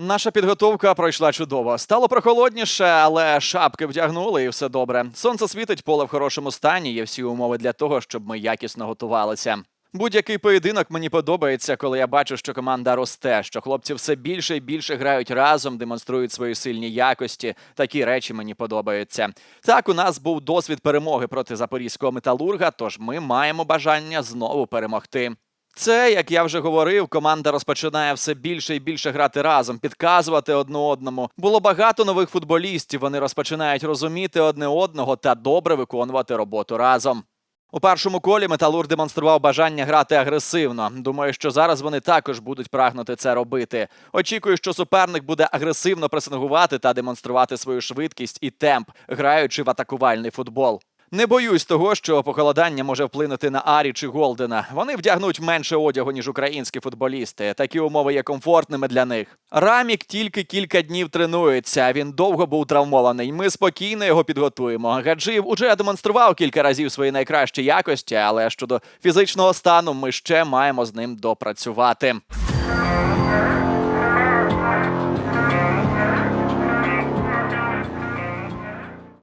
Наша підготовка пройшла чудово. Стало прохолодніше, але шапки вдягнули і все добре. Сонце світить, поле в хорошому стані. Є всі умови для того, щоб ми якісно готувалися. Будь-який поєдинок мені подобається, коли я бачу, що команда росте, що хлопці все більше і більше грають разом, демонструють свої сильні якості. Такі речі мені подобаються. Так, у нас був досвід перемоги проти запорізького металурга, тож ми маємо бажання знову перемогти. Це, як я вже говорив, команда розпочинає все більше і більше грати разом, підказувати одне одному. Було багато нових футболістів. Вони розпочинають розуміти одне одного та добре виконувати роботу разом. У першому колі Металур демонстрував бажання грати агресивно. Думаю, що зараз вони також будуть прагнути це робити. Очікую, що суперник буде агресивно пресингувати та демонструвати свою швидкість і темп, граючи в атакувальний футбол. Не боюсь того, що похолодання може вплинути на Арі чи Голдена. Вони вдягнуть менше одягу, ніж українські футболісти. Такі умови є комфортними для них. Рамік тільки кілька днів тренується. Він довго був травмований. Ми спокійно його підготуємо. Гаджиєв уже демонстрував кілька разів свої найкращі якості, але щодо фізичного стану ми ще маємо з ним допрацювати.